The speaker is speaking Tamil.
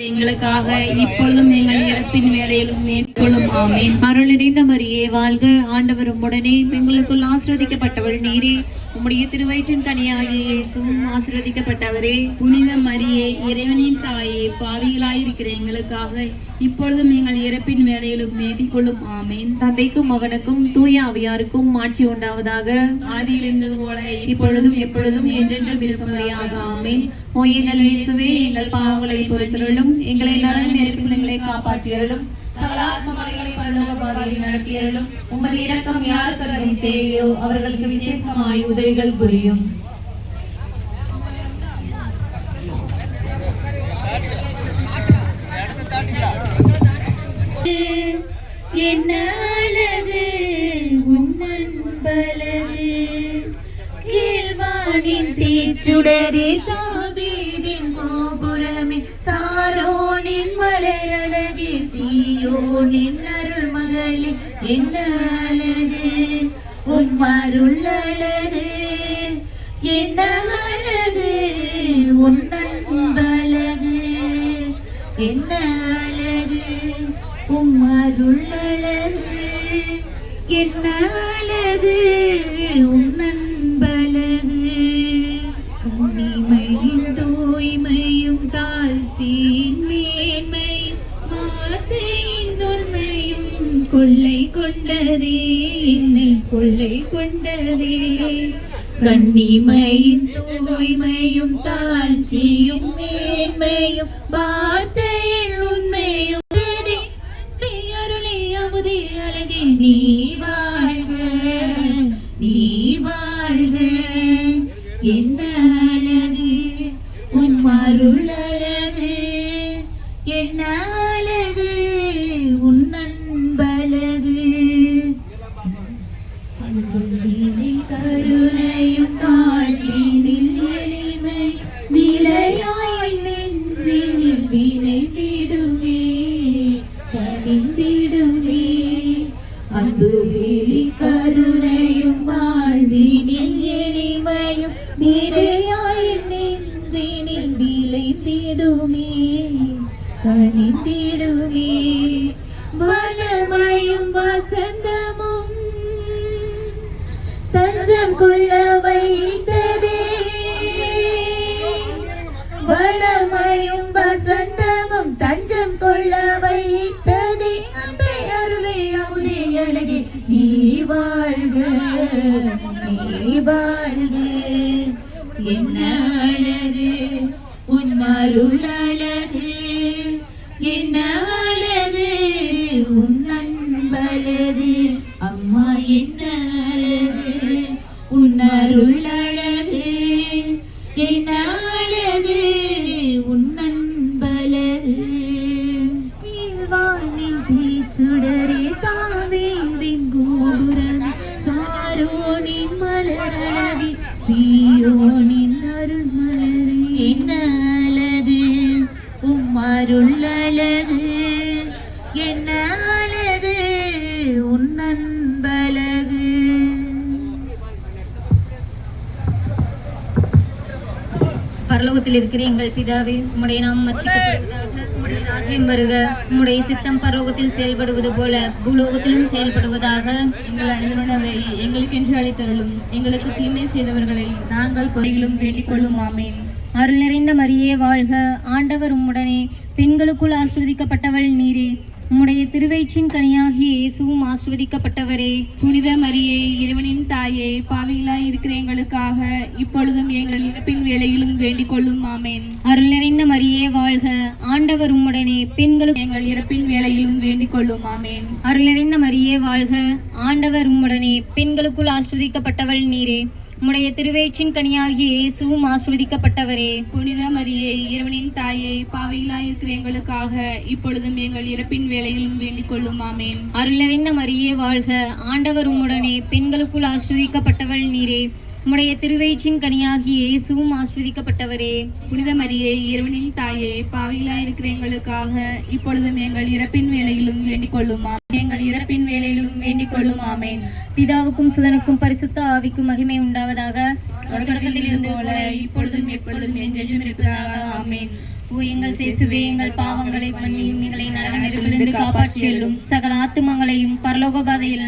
எங்களுக்காக இப்பொழுதும் எங்கள் இறப்பின் வேலையிலும் மேற்கொள்ளும் ஆமேன். அருள் நிறைந்த மரியே வாழ்க ஆண்டவரும் உடனே எங்களுக்குள் ஆசிரதிக்கப்பட்டவள் நீரே. உம்முடைய திருவயிற்றின் கனியாகிய இயேசுவும் ஆசிரதிக்கப்பட்டவரே புனித மரியே இறைவனின் தாயே பாவிகளாயிருக்கிற எங்களுக்காக இப்பொழுதும் எங்கள் இறப்பின் வேலையிலும் மேற்கொள்ளும் ஆமேன். தந்தைக்கும் மகனுக்கும் தூய ஆவியாருக்கும் மாட்சி உண்டாவதாக. ஆதியில் இருந்தது போல இப்பொழுதும் எப்பொழுதும் என்றென்றும் விருப்பமுறையாக ஆமென். ஓ எங்கள் இயேசுவே எங்கள் பாவங்களை பொறுத்தருளும் எங்களை நரக நெருப்பினங்களை காப்பாற்றியருளும். சகலாத்மகளை பரலோக பாதையில் நடத்தியருளும் உமது இரக்கம் யாருக்கு அதிகம் தேவையோ அவர்களுக்கு விசேஷமாய் உதவிகள் புரியும். என்ன அழகு உம்மன்பழகு கீழ்வானின் தீச்சுடரே தான் சீயோனின் நின்னருள் மகளே என்ன அழகு? உம்மருள் அழகு. என்ன அழகு? உன்னன்பழகு என்ன அழகு? உம்மருள் அழகு. என்ன அழகு? உன்னன்பழகு உன்னிமையும் தூய்மையும் தாழ்ச்சி கொள்ளை கொண்டதே என்னை கொள்ளை கொண்டதே. கண்ணிமையின் தூய்மையும் தாழ்ச்சியும் மேன்மையும் வார்த்தையில் உண்மையும் அருளே அமுதே அழகே நீ வாழ்க நீ வாழ்க. என்ன அழகு? உன் மருள் அழகு. என்ன வாழ்வினில் எளிமையும் நிறையாய் நெஞ்சினில் விளைந்திடுமே கனிந்திடுமே வளமையும் வசந்தமும் தஞ்சம் கொள்ள வைத்ததே. வளமையும் வசந்தமும் தஞ்சம் கொள்ள வைத்ததே. அன்பே அருளே அமுதே அழகே நீ வா நீ வாழ்க என்ன அழகு உன் மருள் அழகு என்ன அழகு உன் அன்பழகு. அம்மா என்ன அழகு உன் அருள் அழகு என்ன சீயோனின் அருள் மலரே என்ன அழகு? உம் அருள் அழகு. என்ன பரலோகத்தில் இருக்கிற எங்கள் பிதாவே உம்முடைய நாம் உம்முடைய ராஜ்யம் வருக. உம்முடைய சித்தம் பரலோகத்தில் செயல்படுவது போல பூலோகத்திலும் செயல்படுவதாக எங்கள் அனுதினவை எங்களுக்கு என்று அளித்தருளும். எங்களுக்கு தீமை செய்தவர்களை நாங்கள் பொறிகளும் வேண்டிக் கொள்ளும் ஆமேன். அருள் நிறைந்த மரியே வாழ்க. ஆண்டவர் உம்முடனே. பெண்களுக்குள் ஆசிர்வதிக்கப்பட்டவள் நீரே. உம்முடைய திருவயிற்றின் கனியாகி இயேசுவும் ஆசிர்வதிக்கப்பட்டவரே. புனித மரியே இறைவனின் தாயே பாவிகளாய் இருக்கிற எங்களுக்காக இப்பொழுதும் எங்கள் இறப்பின் வேலையிலும் வேண்டிக் கொள்ளும். ஆமேன். அருள் நிறைந்த மரியே வாழ்க. ஆண்டவர் உம்முடனே பெண்களும் எங்கள் இறப்பின் வேலையிலும் வேண்டிக் கொள்ளும். ஆமேன். அருள் நிறைந்த மரியே வாழ்க. ஆண்டவர் உம்முடனே பெண்களுக்குள் ஆசிர்வதிக்கப்பட்டவள் நீரே. உம்முடைய திருவயிற்றின் கனியாகிய இயேசுவும் ஆசிர்வதிக்கப்பட்டவரே. புனித மரியே இறைவனின் தாயே பாவிகளாய் இருக்கிற எங்களுக்காக இப்பொழுதும் எங்கள் இறப்பின் வேலையிலும் வேண்டிக் கொள்ளும். ஆமேன். அருள் நிறைந்த மரியே வாழ்க. ஆண்டவர் உம்முடனே பெண்களுக்குள் ஆசிர்வதிக்கப்பட்டவள் நீரே. உம்முடைய திருவயிற்றின் கனியாகிய இயேசுவும் ஆசிர்வதிக்கப்பட்டவரே. புனித மரியே இறைவனின் தாயே பாவிகளாய் இருக்கிற எங்களுக்காக இப்பொழுதும் எங்கள் இறப்பின் வேலையிலும் வேண்டிக் கொள்ளும். எங்கள் இறப்பின் வேலையிலும் வேண்டிக் கொள்ளும் ஆமேன். பிதாவுக்கும் சுதனுக்கும் பரிசுத்த ஆவிக்கும் மகிமை உண்டாவதாக. தொடக்கத்தில் இருந்தது போல இப்பொழுதும் எப்பொழுதும் என்றென்றும் இருப்பதாக ஆமேன். ஓ எங்கள் சேசுவே எங்கள் பாவங்களை மன்னியும் எங்களை நரக நெருப்பிலிருந்து சகல ஆத்துமங்களையும் பரலோக பாதையில்